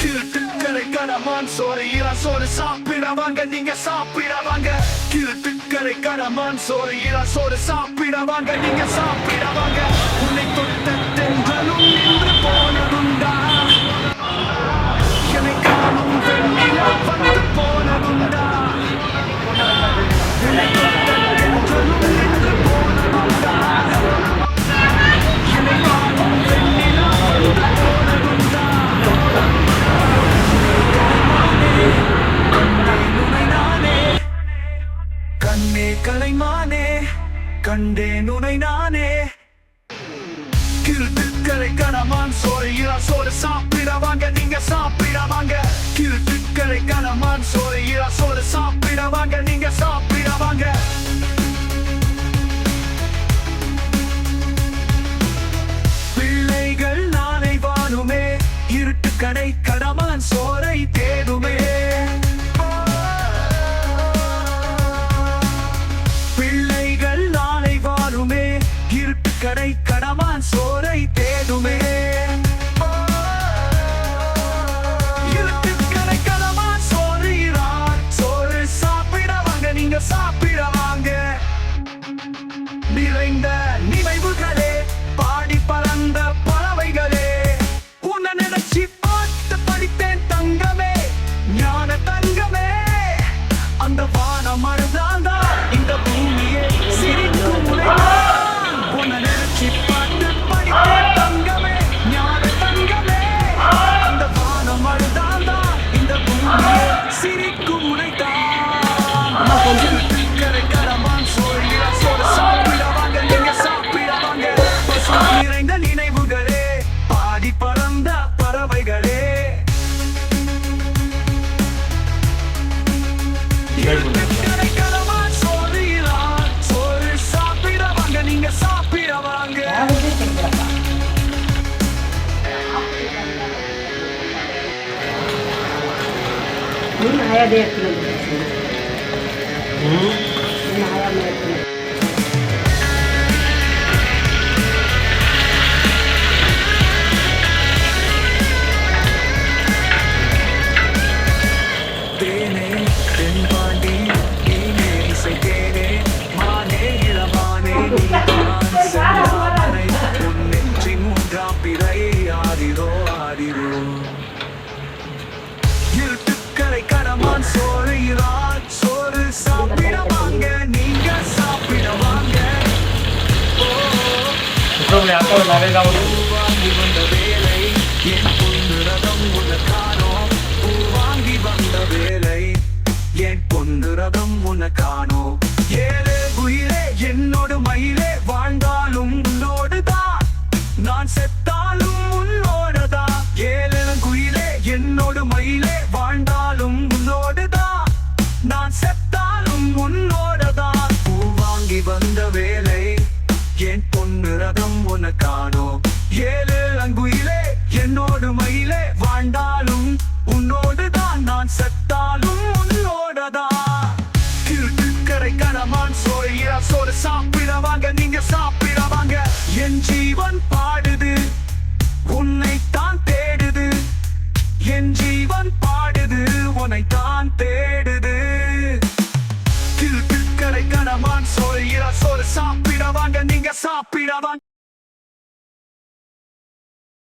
கீழ்த்துக்கரை கடமான் சோறு இள சோறு சாப்பிடவாங்க நீங்க சாப்பிடவாங்க கீழ்த்துக்கரை கடமான் சோறு இள சோறு சாப்பிடவாங்க நீங்க சாப்பிடவாங்க கண்டேன் உனை நானே. கிருத்துக்களை கனமான் சோறு இளா சோறு சாப்பிட வாங்க நீங்க சாப்பிட வாங்க. கிருத்துக்களை கனமான் சோறு இளா சோறு கடமான் பசுமை நிறைந்த நினைவுகளே பாடி பறந்த பறவைகளே கரைக்கடமான் சோழில சோறு அக்கா acá, ரதம் உன்னை காணோம் ஏழு குயிலே என்னோடு மயிலே வாழ்ந்தாலும் உன்னோடு தான் நான் செத்தாலும் உன்னோடு தான் ஏழு குயிலே என்னோடு மயிலே வாழ்ந்தாலும் உன்னோடு தான் நான் செத்தாலும் உன்னோடு தான் பூ வாங்கி வந்த வேலை ரதம் உனக்கானோ ஏழு அங்குயிலே என்னோடு மயிலே வாழ்ந்தாலும் உன்னோடு தான் நான் செத்தாலும் உன்னோட தான் திருட்டுக்கரை கணமான் சோழியா சோறு சாப்பிட வாங்க நீங்க சாப்பிட வாங்க. என் ஜீவன் பாடுது உன்னைத்தான் மனமான் கணமான் சோழியா சோறு சாப்பிட வாங்க நீங்க சாப்பிட வாங்க.